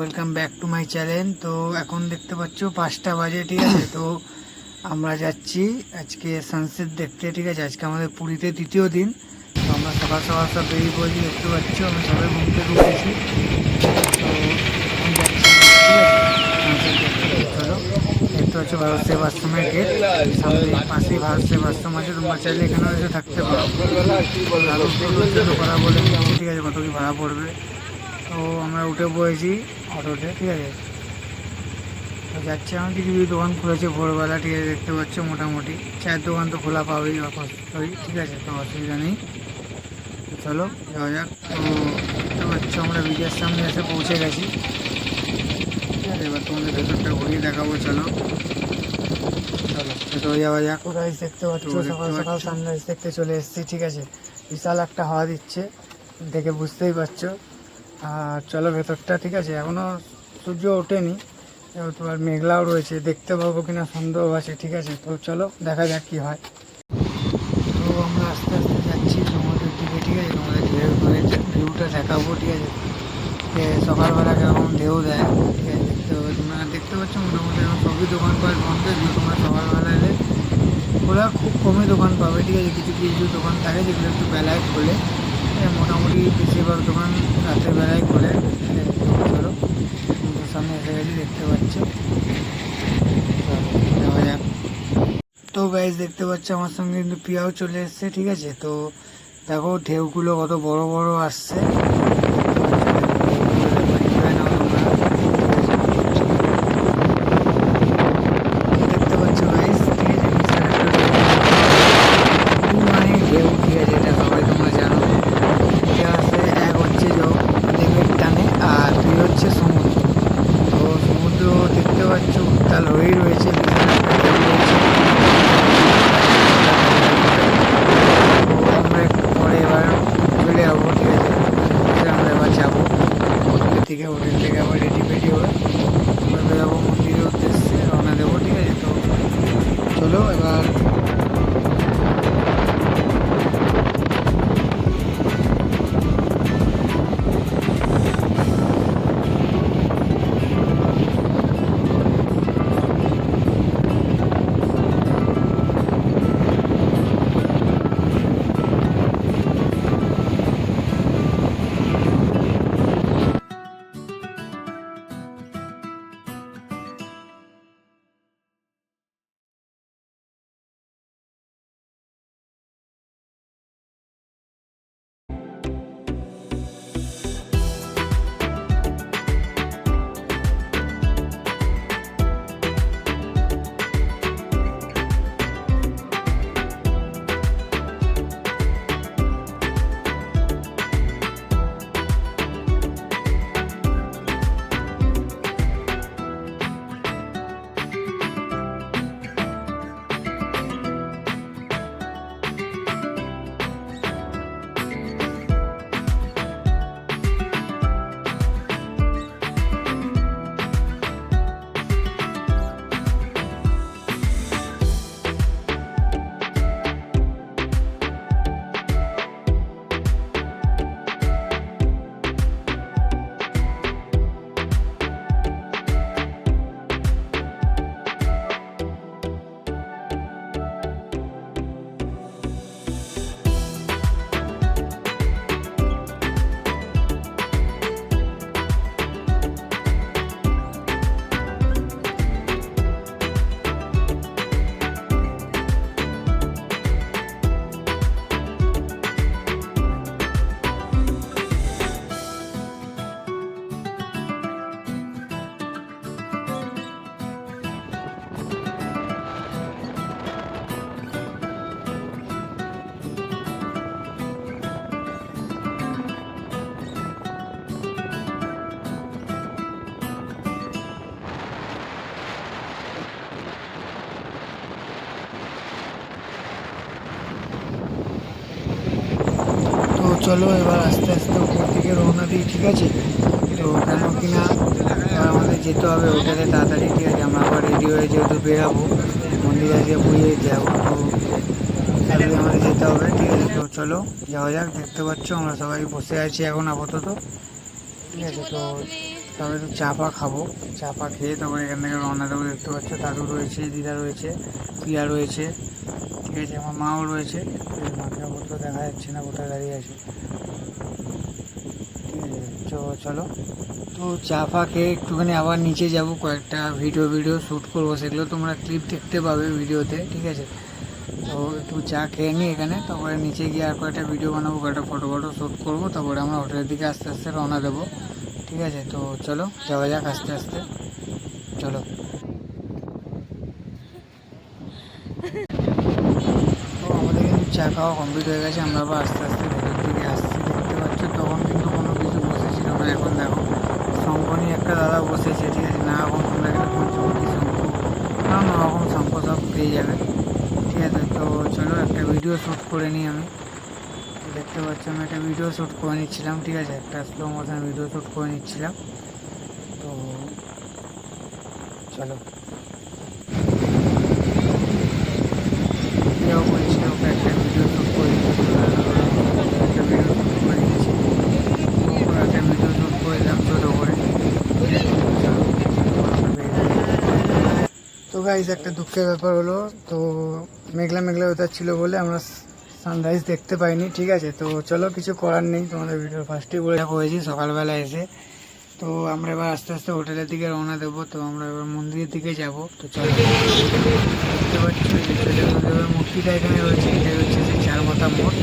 Welcome back to my channel তো এখন দেখতে পাচ্ছ পাঁচটা বাজে, ঠিক আছে? তো আমরা যাচ্ছি আজকে সানসেট দেখতে, ঠিক আছে? আজকে আমাদের পুরীতে দ্বিতীয় দিন। তো আমরা সকাল সকাল সব বেরিয়ে পড়েছি, দেখতে পাচ্ছ? আমরা সবাই ঘুম থেকে উঠেছি। এখন দেখতে। পাচ্ছ ভারত সেবাশ্রমের গেট সামনে পাশেই ভারত সেবাশ্রম আছে। তোমরা চাইলে এখানেও এসে থাকতে পারো। বলে ঠিক আছে? কত কি ভাড়া পড়বে? তো আমরা উঠে পড়েছি। অটোতে ঠিক আছে? তো যাচ্ছি আমার কিছু কিছু দোকান খুলেছে ভোরবেলা ঠিক আছে দেখতে পাচ্ছ মোটামুটি। চায়ের দোকান তো খোলা পাবেই ঠিক আছে তো অসুবিধা নেই। চলো যাওয়া যাক। তো দেখতে পাচ্ছ আমরা বিজয়ের সামনে এসে পৌঁছে গেছি। ঠিক আছে এবার তোমাদের ভেতরটা ঘুরিয়ে দেখাবো চলো। চলো যাওয়া যাক। গাইস দেখতে পাচ্ছ সকাল সকাল। সানরাইজ দেখতে চলে এসেছি ঠিক আছে। বিশাল একটা হাওয়া দিচ্ছে দেখে বুঝতেই পারছ। আর চলো ভেতরটা, ঠিক আছে? এখনও সূর্য ওঠেনি তোমার মেঘলাও রয়েছে, দেখতে পাবো কিনা সন্দেহ আছে, ঠিক আছে? তো চলো, দেখা যাক কি হয়। তো আমরা আস্তে আস্তে যাচ্ছি সমুদ্রের দিকে, ঠিক আছে? তোমাদের ঢেউ ভিউটা দেখাবো, ঠিক আছে? সকালবেলা কেমন ঢেউ দেয়, ঠিক আছে? দেখতে হবে তোমরা। দেখতে পাচ্ছ মোটামুটি এখন সবই দোকানপাট বন্ধ, এগুলো তোমরা সকালবেলা এলে ওরা খুব কমই দোকান পাবে, ঠিক আছে? কিছু কিছু দোকান থাকে যেগুলো একটু বেলায় খোলে। মোটামুটি বেশিরভাগ দোকান রাতের বেলায় খোলে সামনে এসে গেছি দেখতে পাচ্ছ। দেখা যাক। তো গাইজ দেখতে পাচ্ছি আমার সঙ্গে কিন্তু পিয়াও চলে এসছে, ঠিক আছে? তো দেখো, ঢেউগুলো কত বড় বড় আসছে দেখতে পাচ্ছ গাইজ ঠিক আছে বিশাল একটা ঢেউ। মানে ঢেউ ঠিক আছে এটা সবাই তোমরা জানো ইতিহাসে এক হচ্ছে দেবের টানে আর দুই হচ্ছে সমুদ্র তো সমুদ্র দেখতে পাচ্ছ উত্তাল হয়েই রয়েছে বিশাল একটা ঢেউ রয়েছে তো আমরা একটু পরে এবার চলে যাব ঠিক আছে তো আমরা এবার যাব হোটেল থেকে হোটেল চলো, এবার আস্তে আস্তে উপর থেকে রওনা দিই, ঠিক আছে? তো কেন কিনা আমাদের যেতে হবে হোটেলে তাড়াতাড়ি, ঠিক আছে? আমরা আবার রেডি হয়ে যেহেতু বেরাবো, মন্দির আজকে বইয়ে যাব, তো তাড়াতাড়ি আমাদের যেতে হবে, ঠিক আছে? তো চলো, যাওয়া যাক, দেখতে পাচ্ছ, আমরা সবাই বসে আছি এখন আপাতত, ঠিক আছে? তো তবে একটু চা পা খাব। চা পা খেয়ে তারপরে এখান থেকে রওনা দেবো, দেখতে পাচ্ছ দাদু রয়েছে, দিদা রয়েছে পিয়া রয়েছে, ঠিক আছে, আমার মাও রয়েছে। মাকে অবশ্য দেখা যাচ্ছে না কোথায় দাঁড়িয়ে আছে। ঠিক আছে চলো। তো চা ফা খেয়ে একটুখানি আবার নিচে যাব, কয়েকটা ভিডিও ভিডিও শ্যুট করব, সেগুলো তোমরা ক্লিপ দেখতে পাবে ভিডিওতে, ঠিক আছে? তো একটু চা খেয়ে নিই এখানে, তারপরে নিচে গিয়ে আর কয়েকটা ভিডিও বানাবো, কয়েকটা ফটো ফটো শ্যুট করব, তারপরে আমরা হোটেলের দিকে আস্তে আস্তে রওনা দেবো। ঠিক আছে, তো চলো, যাওয়া যাক আস্তে আস্তে। চলো। তো আমাদের কিন্তু চা খাওয়া কমপ্লিট হয়ে গেছে, আমরা আবার আস্তে আস্তে ভেতর দিকে আসছি। দেখতে পাচ্ছ, তখন কিন্তু কোনো কিছু বসেছিল না। এখন দেখো, শঙ্কনি একটা দাদা বসেছে, ঠিক আছে? না, এখন তোমরা এখানে পঞ্চমুখী শঙ্খ নানা রকম শঙ্খ সব পেয়ে যাবে। ঠিক আছে, তো চলো, একটা ভিডিও শ্যুট করে নিই আমি। দেখতে পাচ্ছ আমি একটা ভিডিও শ্যুট করে নিচ্ছিলাম, ঠিক আছে? একটা স্লো মোশন ভিডিও শ্যুট করে নিচ্ছিলাম। তো চলো। তো গাইজ একটা দুঃখের ব্যাপার হলো, তো মেঘলা মেঘলা ওয়েদার ছিল বলে আমরা সানরাইজ দেখতে পাইনি, ঠিক আছে? তো চলো, কিছু করার নেই, তোমাদের ভিডিও ফার্স্টেই বলে হয়েছি সকালবেলা এসে, তো আমরা এবার আস্তে আস্তে হোটেলের দিকে রওনা দেবো, তো আমরা এবার মন্দিরের দিকে যাব, তো চলো। দেখতে পাচ্ছ যে মূর্তিটা এখানে রয়েছে, এটা হচ্ছে সেই চার মাথা মোড়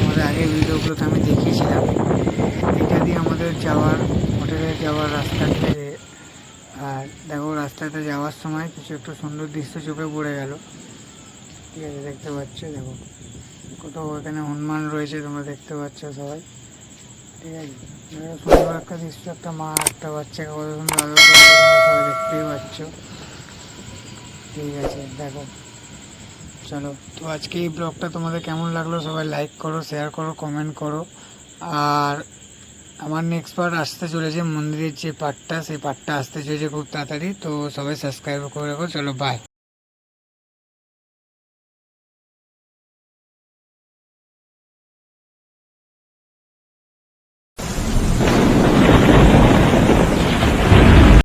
আমাদের আগের ভিডিওগুলোতে আমি দেখিয়েছিলাম। এটা দিয়ে আমাদের যাওয়ার, হোটেলে যাওয়ার রাস্তা ঠিক আর দেখো, রাস্তাতে যাওয়ার সময় কিছু একটা সুন্দর দৃশ্য চোখে পড়ে গেল। ঠিক আছে, দেখতে পাচ্ছ, দেখো। কোথাও এখানে হনুমান রয়েছে, তোমরা দেখতে পাচ্ছ সবাই। ঠিক আছে? সুন্দর একটা দৃশ্য একটা মা, একটা বাচ্চাকে কত সুন্দর আদর করছে, তোমরা সবাই দেখতেই পাচ্ছ। ঠিক আছে, দেখো। চলো, তো আজকে এই ব্লগটা তোমাদের কেমন লাগল সবাই লাইক করো শেয়ার করো কমেন্ট করো। আর আমার নেক্সট পার্ট আসতে চলেছে, মন্দিরের যে পার্টটা সেই পার্টটা আসতে চলেছে খুব তাড়াতাড়ি, তো সবাই সাবস্ক্রাইব করে রাখো, চলো বাই